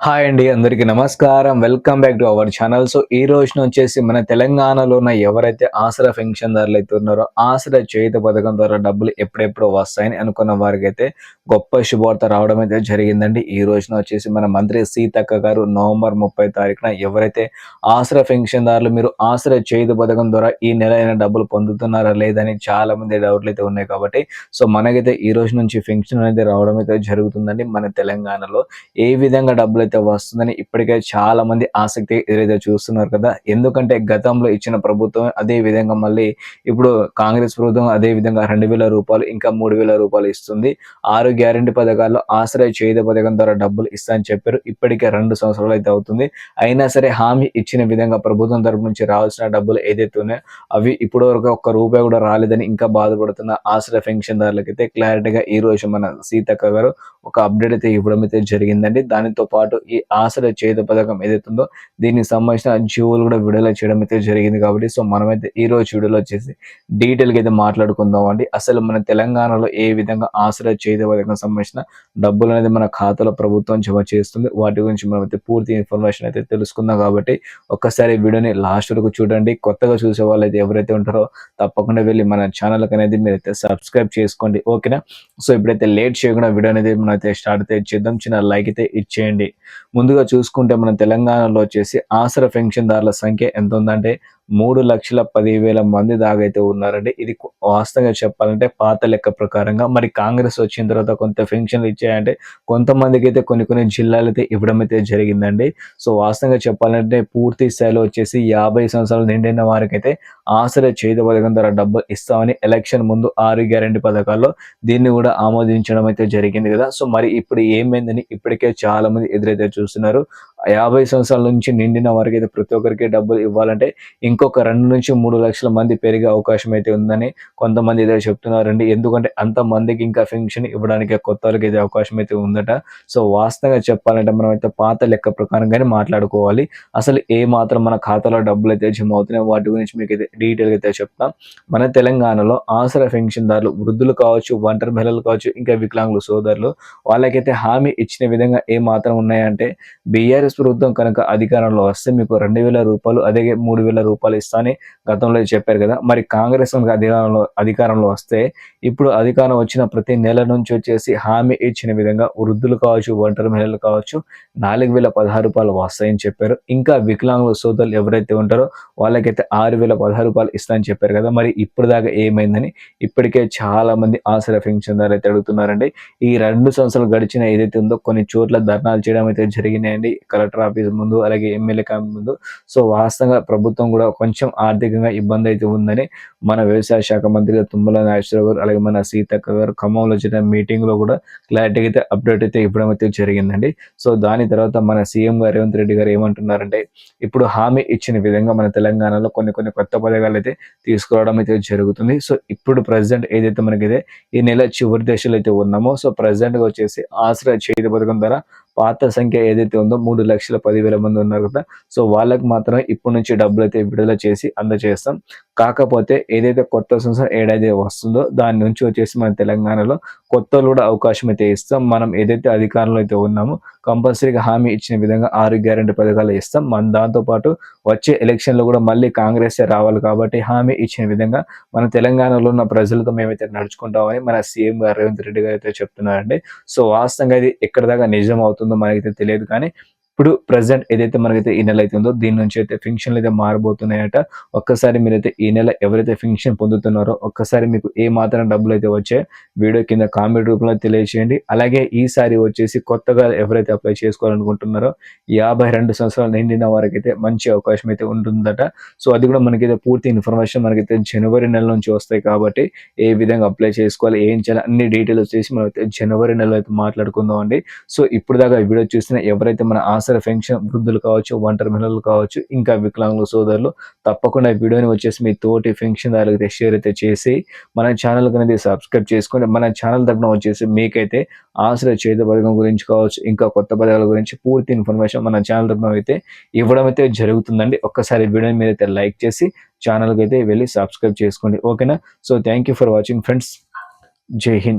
Hi అండి అందరికీ నమస్కారం. Welcome back to our channel so ఈ రోజున వచ్చేసి మన తెలంగాణలో ఉన్న ఎవరైతే ఆసరా పెన్షన్దారులు అయితే ఉన్నారో ఆసరా చేయుత పథకం ద్వారా డబ్బులు ఎప్పుడెప్పుడు వస్తాయని అనుకున్న వారికి అయితే గొప్ప శుభవార్త రావడం అయితే జరిగిందండి. ఈ రోజున వచ్చేసి మన మంత్రి సీతక్క గారు నవంబర్ ముప్పై తారీఖున ఎవరైతే ఆసరా పెన్షన్దారులు మీరు ఆసరా చేయుత పథకం ద్వారా ఈ నెల అయిన డబ్బులు పొందుతున్నారా లేదని చాలా మంది డౌట్లు అయితే ఉన్నాయి కాబట్టి సో మనకైతే ఈ రోజు నుంచి పెన్షన్ అనేది రావడం అయితే జరుగుతుందండి మన తెలంగాణలో. ఏ విధంగా డబ్బులు అయితే వస్తుందని ఇప్పటికే చాలా మంది ఆసక్తి ఏదైతే చూస్తున్నారు కదా ఎందుకంటే గతంలో ఇచ్చిన ప్రభుత్వం అదే విధంగా మళ్ళీ ఇప్పుడు కాంగ్రెస్ ప్రభుత్వం అదే విధంగా రెండు వేల రూపాయలు ఇంకా మూడు వేల రూపాయలు ఇస్తుంది. ఆరు గ్యారంటీ పథకాల్లో ఆశ్రయ చేయుత పథకం ద్వారా డబ్బులు ఇస్తా అని చెప్పారు. ఇప్పటికే రెండు సంవత్సరాలు అయితే అవుతుంది. అయినా సరే హామీ ఇచ్చిన విధంగా ప్రభుత్వం తరపు నుంచి రావాల్సిన డబ్బులు ఏదైతే ఉన్నాయో అవి ఇప్పటి వరకు ఒక్క రూపాయి కూడా రాలేదని ఇంకా బాధపడుతున్న ఆశ్రయ పెన్షన్దారులకైతే క్లారిటీగా ఈ రోజు మన సీతక్క గారు ఒక అప్డేట్ అయితే ఇవ్వడం అయితే జరిగిందండి. దానితో పాటు ఈ ఆశ్రయ చేత పథకం ఏదైతుందో దీనికి సంబంధించిన జీవోలు కూడా విడుదల చేయడం అయితే జరిగింది కాబట్టి సో మనమైతే ఈ రోజు వీడియోలో వచ్చేసి డీటెయిల్గా అయితే మాట్లాడుకుందాం అండి. అసలు మన తెలంగాణలో ఏ విధంగా ఆసర చేత పథకం సంబంధించిన డబ్బులు అనేది మన ఖాతాలో ప్రభుత్వం జమ చేస్తుంది? వాటి గురించి మనం అయితే పూర్తి ఇన్ఫర్మేషన్ అయితే తెలుసుకుందాం కాబట్టి ఒక్కసారి వీడియోని లాస్ట్ వరకు చూడండి. కొత్తగా చూసే వాళ్ళు అయితే ఎవరైతే ఉంటారో తప్పకుండా వెళ్ళి మన ఛానల్కి అనేది మీరైతే సబ్స్క్రైబ్ చేసుకోండి. ఓకేనా? సో ఇప్పుడైతే లేట్ చేయకుండా వీడియో అనేది మనం అయితే స్టార్ట్ అయితే చేద్దాం. చిన్న లైక్ అయితే ఇచ్చేయండి. ముందుగా చూసుకుంటే మన తెలంగాణలో వచ్చేసి ఆసర పెన్షన్దారుల సంఖ్య ఎంత ఉందంటే మూడు లక్షల పదివేల మంది దాగైతే ఉన్నారండి. ఇది వాస్తవంగా చెప్పాలంటే పాత లెక్క ప్రకారంగా. మరి కాంగ్రెస్ వచ్చిన తర్వాత కొంత పెన్షన్లు ఇచ్చాయంటే కొంతమందికి అయితే కొన్ని కొన్ని జిల్లాలు అయితే ఇవ్వడం అయితే జరిగిందండి. సో వాస్తవంగా చెప్పాలంటే పూర్తి స్థాయిలో వచ్చేసి యాభై సంవత్సరాలు నిండిన వారికి అయితే ఆసర చేతి పథకం ద్వారా డబ్బు ఇస్తామని ఎలక్షన్ ముందు ఆరు గ్యారంటీ పథకాల్లో దీన్ని కూడా ఆమోదించడం అయితే జరిగింది కదా. సో మరి ఇప్పుడు ఏమైందని ఇప్పటికే చాలా మంది ఎదురైతే చూస్తున్నారు. యాభై సంవత్సరాల నుంచి నిండిన వారికి అయితే ప్రతి ఒక్కరికి డబ్బులు ఇవ్వాలంటే ఇంకొక రెండు నుంచి మూడు లక్షల మంది పెరిగే అవకాశం అయితే ఉందని కొంతమంది అయితే చెప్తున్నారండి. ఎందుకంటే అంత మందికి ఇంకా పెన్షన్ ఇవ్వడానికి కొత్త వాళ్ళకి అయితే అవకాశం అయితే ఉందట. సో వాస్తవంగా చెప్పాలంటే మనం అయితే పాత లెక్క ప్రకారంగానే మాట్లాడుకోవాలి. అసలు ఏ మాత్రం మన ఖాతాలో డబ్బులు అయితే జమ అవుతున్నాయి వాటి గురించి మీకు అయితే డీటెయిల్గా అయితే చెప్తాం. మన తెలంగాణలో ఆసర పెన్షన్దారులు వృద్ధులు కావచ్చు ఒంటరి మహిళలు కావచ్చు ఇంకా వికలాంగులు సోదరులు వాళ్ళకైతే హామీ ఇచ్చిన విధంగా ఏ మాత్రం ఉన్నాయంటే బీఆర్ఎస్ ప్రభుత్వం కనుక అధికారంలో వస్తే మీకు రెండు వేల రూపాయలు అదే మూడు వేల రూపాయలు ఇస్తానని గతంలో చెప్పారు కదా. మరి కాంగ్రెస్ అధికారంలో అధికారంలో వస్తే ఇప్పుడు అధికారం వచ్చిన ప్రతి నెల నుంచి వచ్చేసి హామీ ఇచ్చిన విధంగా వృద్ధులు కావచ్చు ఒంటరి మహిళలు కావచ్చు నాలుగు వేల పదహారు రూపాయలు వస్తాయని చెప్పారు. ఇంకా వికలాంగుల సోదరులు ఎవరైతే ఉంటారో వాళ్ళకైతే ఆరు వేల పదహారు రూపాయలు ఇస్తానని చెప్పారు కదా. మరి ఇప్పుడు దాకా ఏమైందని ఇప్పటికే చాలా మంది ఆసరా పెన్షన్దారు అయితే అడుగుతున్నారండి. ఈ రెండు సంవత్సరాలు గడిచిన ఏదైతే ఉందో కొన్ని చోట్ల ధర్నాలు చేయడం అయితే జరిగినాయండి. కలెక్టర్ ఆఫీస్ ముందు అలాగే ఎమ్మెల్యే క్యాంప్ ముందు. సో వాస్తవంగా ప్రభుత్వం కూడా కొంచెం ఆర్థికంగా ఇబ్బంది అయితే ఉందని మన వ్యవసాయ శాఖ మంత్రిగా తుమ్మల నాగేశ్వరరావు గారు అలాగే మన సీతక్క గారు ఖమ్మంలో జరిగిన మీటింగ్లో కూడా క్లారిటీ అయితే అప్డేట్ అయితే ఇవ్వడం అయితే జరిగిందండి. సో దాని తర్వాత మన సీఎం గారు రేవంత్ రెడ్డి గారు ఏమంటున్నారంటే ఇప్పుడు హామీ ఇచ్చిన విధంగా మన తెలంగాణలో కొన్ని కొన్ని కొత్త పథకాలు అయితే తీసుకురావడం అయితే జరుగుతుంది. సో ఇప్పుడు ప్రజెంట్ ఏదైతే మనకి ఈ నెల చివరి దశలో అయితే ఉన్నామో సో ప్రజెంట్గా వచ్చేసి ఆశ్రయ చేతి పథకం ద్వారా పాత సంఖ్య ఏదైతే ఉందో మూడు లక్షల పదివేల మంది ఉన్నారు కదా. సో వాళ్ళకి మాత్రం ఇప్పటి నుంచి డబ్బులు అయితే విడుదల చేసి అందజేస్తాం. కాకపోతే ఏదైతే కొత్త సంవత్సరం ఏడాది వస్తుందో దాని నుంచి వచ్చేసి మన తెలంగాణలో కొత్త కూడా అవకాశం అయితే ఇస్తాం. మనం ఏదైతే అధికారంలో అయితే ఉన్నామో కంపల్సరీగా హామీ ఇచ్చిన విధంగా ఆరు గ్యారంటీ పథకాలు ఇస్తాం. మన దాంతోపాటు వచ్చే ఎలక్షన్లో కూడా మళ్ళీ కాంగ్రెస్ రావాలి కాబట్టి హామీ ఇచ్చిన విధంగా మన తెలంగాణలో ఉన్న ప్రజలతో మేమైతే నడుచుకుంటామని మన సీఎం గారు రేవంత్ రెడ్డి గారు అయితే చెప్తున్నారండి. సో వాస్తవంగా ఇది ఎక్కడ దాకా నిజం అవుతుంది మనకైతే తెలియదు కానీ ఇప్పుడు ప్రజెంట్ ఏదైతే మనకైతే ఈ నెల అయితే ఉందో దీని నుంచి అయితే ఫింక్షన్లు అయితే మారబోతున్నాయట. ఒక్కసారి మీరైతే ఈ నెల ఎవరైతే ఫింక్షన్ పొందుతున్నారో ఒక్కసారి మీకు ఏ మాత్రం డబ్బులు అయితే వచ్చాయి వీడియో కింద కామెంట్ రూపంలో తెలియజేయండి అలాగే ఈసారి వచ్చేసి కొత్తగా ఎవరైతే అప్లై చేసుకోవాలనుకుంటున్నారో యాభై రెండు సంవత్సరాలు నిండిన వారికైతే మంచి అవకాశం అయితే ఉంటుందట. సో అది కూడా మనకైతే పూర్తి ఇన్ఫర్మేషన్ మనకైతే జనవరి నెల నుంచి వస్తాయి కాబట్టి ఏ విధంగా అప్లై చేసుకోవాలి ఏం చేయాలి అన్ని డీటెయిల్స్ వచ్చేసి మనం జనవరి నెలలో అయితే మాట్లాడుకుందాం అండి సో ఇప్పుడు దాకా వీడియో చూసిన ఎవరైతే మన ఆశ ఆసర పెన్షన్ వృద్ధులు కావచ్చు ఒంటరి మహిళలు కావచ్చు ఇంకా వికలాంగుల సోదరులు తప్పకుండా వీడియోని వచ్చేసి మీ తోటి పెన్షన్ దారులకి షేర్ అయితే చేసి మన ఛానల్ అనేది సబ్స్క్రైబ్ చేసుకోండి మన ఛానల్ తరఫున వచ్చేసి మీకైతే ఆసర చేత పథకం గురించి కావచ్చు ఇంకా కొత్త పథకాల గురించి పూర్తి ఇన్ఫర్మేషన్ మన ఛానల్ తరఫున అయితే ఇవ్వడం అయితే జరుగుతుందండి. ఒక్కసారి వీడియోని మీద అయితే లైక్ చేసి ఛానల్కి అయితే వెళ్ళి సబ్స్క్రైబ్ చేసుకోండి. ఓకేనా? So thank for watching friends Jai Hind.